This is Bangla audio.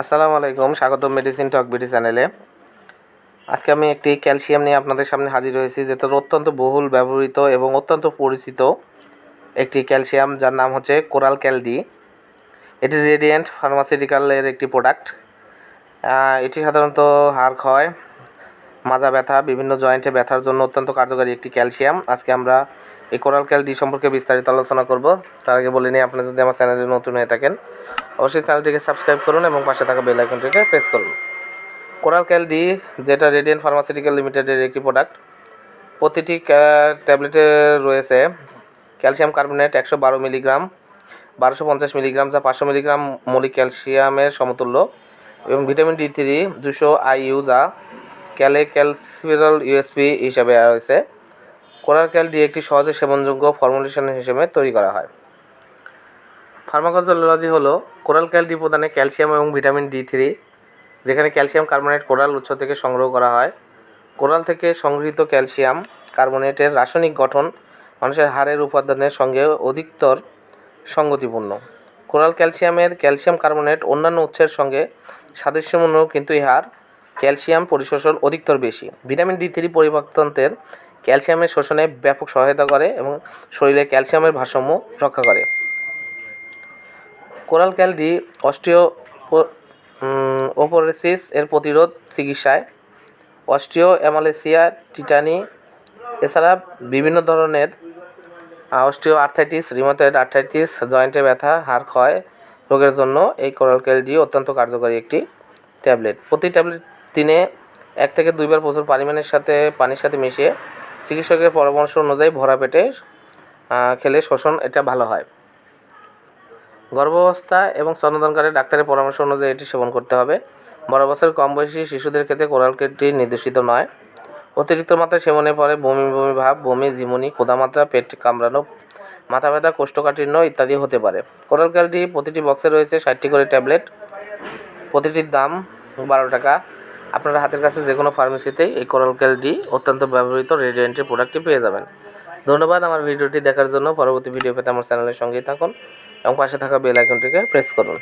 আসসালামু আলাইকুম স্বাগত মেডিসিন টক বিডি চ্যানেলে আজকে আমি একটি ক্যালসিয়াম নিয়ে আপনাদের সামনে হাজির হয়েছি, যেটা অত্যন্ত বহুল ব্যবহৃত এবং অত্যন্ত পরিচিত একটি ক্যালসিয়াম, যার নাম হচ্ছে কোরাল ক্যালডি। এটি রেডিয়েন্ট ফার্মাসিউটিক্যালের একটি প্রোডাক্ট এটি সাধারণত হাড় ক্ষয়, মাজা ব্যথা, বিভিন্ন জয়েন্টে ব্যথার জন্য অত্যন্ত কার্যকারী একটি ক্যালসিয়াম। আজকে আমরা এই কোরাল ক্যালডি সম্পর্কে বিস্তারিত আলোচনা করব। তার আগে বলে নিই, আপনি যদি আমার চ্যানেলে নতুন হয়ে থাকেন অবশ্যই চ্যানেলটিকে সাবস্ক্রাইব করুন এবং পাশে থাকা বেল আইকনটিকে প্রেস করুন। কোরাল ক্যালডি যেটা রেডিয়েন্ট ফার্মাসিউটিক্যাল লিমিটেডের একটি প্রোডাক্ট প্রতিটি ট্যাবলেটে রয়েছে ক্যালসিয়াম কার্বনেট একশো বারো মিলিগ্রাম বারোশো পঞ্চাশ মিলিগ্রাম যা পাঁচশো মিলিগ্রাম মৌলিক ক্যালসিয়ামের সমতুল্য এবং ভিটামিন ডি থ্রি দুশো আইইউ যা ক্যালে ক্যালসিরাল ইউএসপি হিসাবে রয়েছে। কোরাল ক্যালডি একটি সহজে সেবনযোগ্য ফর্মুলেশন হিসেবে তৈরি করা হয়। ফার্মাকোলজি হলো কোরাল ক্যালডি প্রদানে ক্যালসিয়াম এবং ভিটামিন ডি থ্রি, যেখানে ক্যালসিয়াম কার্বনেট কোরাল উৎস থেকে সংগ্রহ করা হয়। কোরাল থেকে সংগৃহীত ক্যালসিয়াম কার্বনেটের রাসায়নিক গঠন মানুষের হাড়ের উপাদানের সঙ্গে অধিকতর সঙ্গতিপূর্ণ। কোরাল ক্যালসিয়ামের ক্যালসিয়াম কার্বনেট অন্যান্য উৎসের সঙ্গে সাদৃশ্যপূর্ণ কিন্তু ইহার ক্যালসিয়াম পরিশোষণ অধিকতর বেশি। ভিটামিন ডি থ্রি পরিপাকতন্ত্রের ক্যালসিয়ামের শোষণে ব্যাপক সহায়তা করে এবং শরীরে ক্যালসিয়ামের ভারসাম্য রক্ষা করে। কোরাল ক্যালডি অস্ট্রিও ওপোরেসিস এর প্রতিরোধ চিকিৎসায়। অস্ট্রিও অ্যামালেসিয়া, টিটানি, এছাড়া বিভিন্ন ধরনের অস্ট্রিও আর্থাইটিস রিমোটয়েড আর্থাইটিস, জয়েন্টে ব্যথা, হাড় ক্ষয় রোগের জন্য এই কোরাল ক্যালডি অত্যন্ত কার্যকরী একটি ট্যাবলেট। প্রতি ট্যাবলেট দিনে এক থেকে দুইবার প্রচুর পরিমাণের সাথে পানির সাথে মিশিয়ে চিকিৎসকের পরামর্শ অনুযায়ী ভরা পেটে খেলে শোষণ এটা ভালো হয়। গর্ভাবস্থা এবং স্তনদানকারী ডাক্তারের পরামর্শ অনুযায়ী এটি সেবন করতে হবে। বারো বছর কম বয়সী শিশুদের ক্ষেত্রে কোরাল কেটটি নির্দেশিত নয়। অতিরিক্ত মাত্রায় সেবনের পরে বমি বমি ভাব, বমি, ঝিমুনি ক্ষুধামাত্রা পেট কামড়ানো, মাথা ব্যথা, কোষ্ঠকাঠিন্য ইত্যাদি হতে পারে। কোরাল ক্যালটি প্রতিটি বক্সে রয়েছে ষাটটি করে ট্যাবলেট। প্রতিটির দাম বারো টাকা। আপনারা হাতের কাছে যে কোনো ফার্মেসিতেই এই কোরাল ক্যালডি অত্যন্ত ব্যবহৃত রেডিয়েন্টের প্রোডাক্টটি পেয়ে যাবেন। ধন্যবাদ আমার ভিডিওটি দেখার জন্য। পরবর্তী ভিডিও পেতে আমার চ্যানেলের সঙ্গেই থাকুন। এবং পাশে থাকা বেল আইকনটিকে প্রেস করুন।